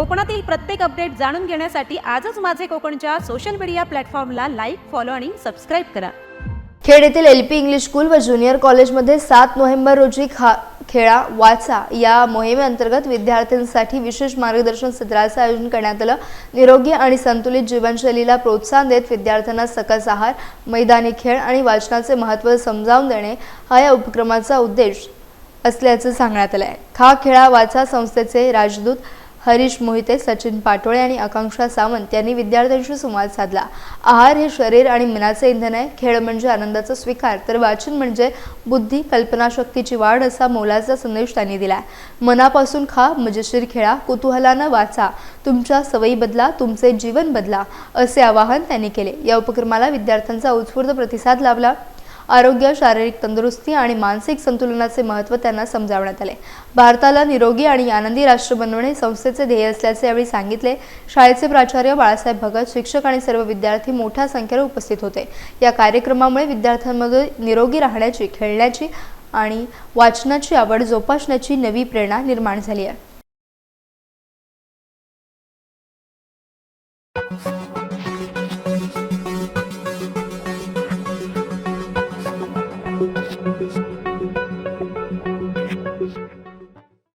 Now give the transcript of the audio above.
कोकणातील प्रत्येक अपडेट जाणून घेण्यासाठी आजच माझे कोकणच्या सोशल मीडिया प्लॅटफॉर्मला लाईक फॉलो आणि सबस्क्राईब करा. खेड येथील एल पी इंग्लिश स्कूल व ज्युनियर कॉलेजमध्ये सात नोव्हेंबर रोजी खा खेळा वाचा या मोहिमेअंतर्गत विद्यार्थ्यांसाठी विशेष मार्गदर्शन सत्राचं आयोजन करण्यात आलं. निरोगी आणि संतुलित जीवनशैलीला प्रोत्साहन देत विद्यार्थ्यांना सकस आहार मैदानी खेळ आणि वाचनाचे महत्त्व समजावून देणे हा या उपक्रमाचा उद्देश असल्याचं सांगण्यात आलं आहे खा खेळा वाचा संस्थेचे राजदूत हरीश मोहिते सचिन पाटोळे आणि आकांक्षा सावंत यांनी विद्यार्थ्यांशी संवाद साधला. आहार हे शरीर आणि मनाचे इंधन आहे. खेळ म्हणजे आनंदाचा स्वीकार तर वाचन म्हणजे बुद्धी कल्पनाशक्तीची वाढ असा मोलाचा संदेश त्यांनी दिला. मनापासून खा मजेशीर खेळा कुतूहलानं वाचा. तुमच्या सवयी बदला तुमचे जीवन बदला असे आवाहन त्यांनी केले. या उपक्रमाला विद्यार्थ्यांचा उत्स्फूर्त प्रतिसाद लाभला. आरोग्य शारीरिक तंदुरुस्ती आणि मानसिक संतुलनाचे महत्त्व त्यांना समजावण्यात आले. भारताला निरोगी आणि आनंदी राष्ट्र बनवणे संस्थेचे ध्येय असल्याचे यावेळी सांगितले. शाळेचे प्राचार्य बाळासाहेब भगत शिक्षक आणि सर्व विद्यार्थी मोठ्या संख्येने उपस्थित होते. या कार्यक्रमामुळे विद्यार्थ्यांमध्ये निरोगी राहण्याची खेळण्याची आणि वाचनाची आवड जोपासण्याची नवी प्रेरणा निर्माण झाली आहे.